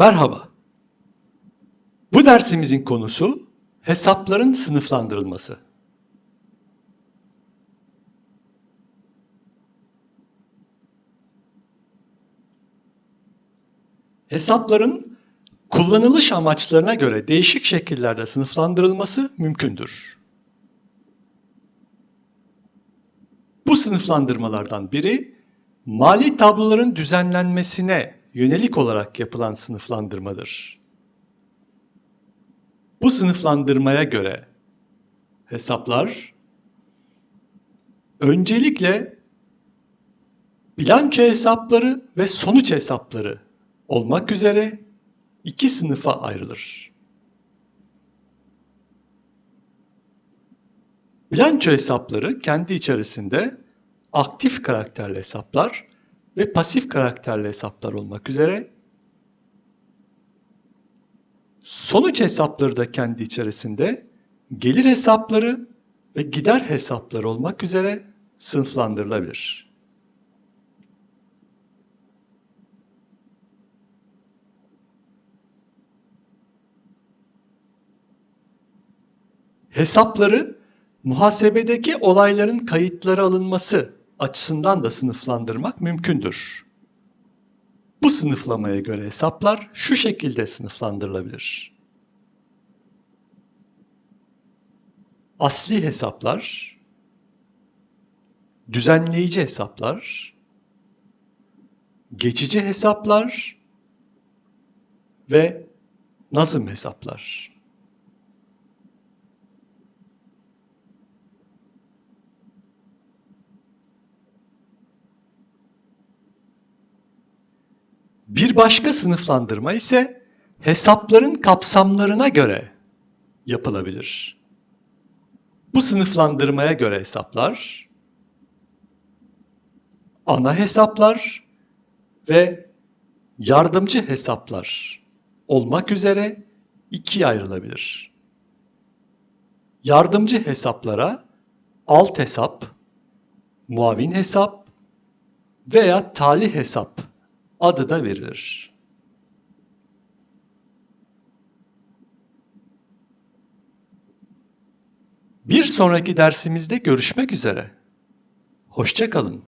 Merhaba. Bu dersimizin konusu hesapların sınıflandırılması. Hesapların kullanılış amaçlarına göre değişik şekillerde sınıflandırılması mümkündür. Bu sınıflandırmalardan biri mali tabloların düzenlenmesine yönelik olarak yapılan sınıflandırmadır. Bu sınıflandırmaya göre hesaplar öncelikle bilanço hesapları ve sonuç hesapları olmak üzere iki sınıfa ayrılır. Bilanço hesapları kendi içerisinde aktif karakterli hesaplar ve pasif karakterli hesaplar olmak üzere sonuç hesapları da kendi içerisinde gelir hesapları ve gider hesapları olmak üzere sınıflandırılabilir. Hesapları muhasebedeki olayların kayıtlara alınması açısından da sınıflandırmak mümkündür. Bu sınıflamaya göre hesaplar şu şekilde sınıflandırılabilir. Asli hesaplar, düzenleyici hesaplar, geçici hesaplar ve nazım hesaplar. Bir başka sınıflandırma ise hesapların kapsamlarına göre yapılabilir. Bu sınıflandırmaya göre hesaplar ana hesaplar ve yardımcı hesaplar olmak üzere ikiye ayrılabilir. Yardımcı hesaplara alt hesap, muavin hesap veya tali hesap adı da verilir. Bir sonraki dersimizde görüşmek üzere. Hoşça kalın.